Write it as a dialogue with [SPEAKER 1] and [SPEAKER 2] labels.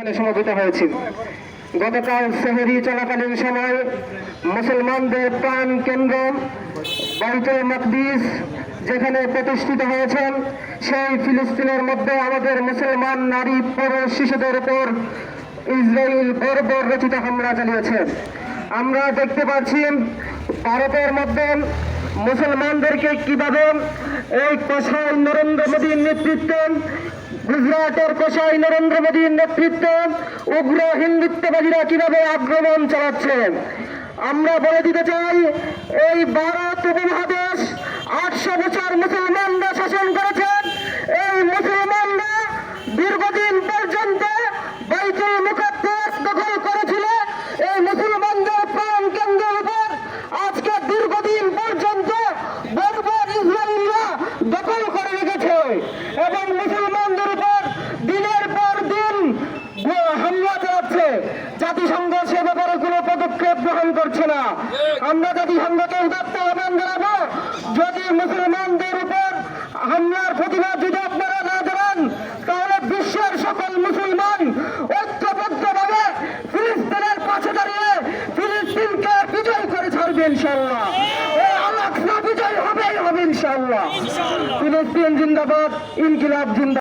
[SPEAKER 1] এখানে সমবেত হয়েছি। গতকাল সেহরি চলাকালীন সময় মুসলমানদের প্রাণ কেন্দ্র বাইতুল মকদিস যেখানে প্রতিষ্ঠিত হয়েছেন, সেই ফিলিস্তিনের মধ্যে আমাদের মুসলমান নারী, পুরুষ, শিশুদের উপর ইসরায়েল বর্বর রচিত হামলা চালিয়েছে। আমরা দেখতে পাচ্ছি ভারতের মধ্যে মুসলমানদেরকে কীভাবে এই কষাই নরেন্দ্র মোদীর নেতৃত্বে গুজরাটের কোষাই নরেন্দ্র মোদীর নেতৃত্বে উগ্র হিন্দুত্ববাদীরা কীভাবে আক্রমণ চালাচ্ছে? আমরা বলে দিতে চাই, এই ভারত জাতিসংঘ সে ব্যাপারে কোনো পদক্ষেপ গ্রহণ করছে না। আমরা জাতিসংঘকে উদাত্ত আহ্বান জানাব। যদি মুসলমানদের উপর হামলার প্রতিবাদ যদি আপনারা না জানান, তাহলে বিশ্বের সকল মুসলমান ঐক্যবদ্ধভাবে ফিলিস্তিনের পাশে দাঁড়িয়ে ফিলিস্তিনকে বিজয় করে ছাড়বে ইনশাল্লাহ বিজয় হবেই হবে ইনশাল্লাহ ফিলিস্তিন জিন্দাবাদ, ইনকিলাব জিন্দাবাদ।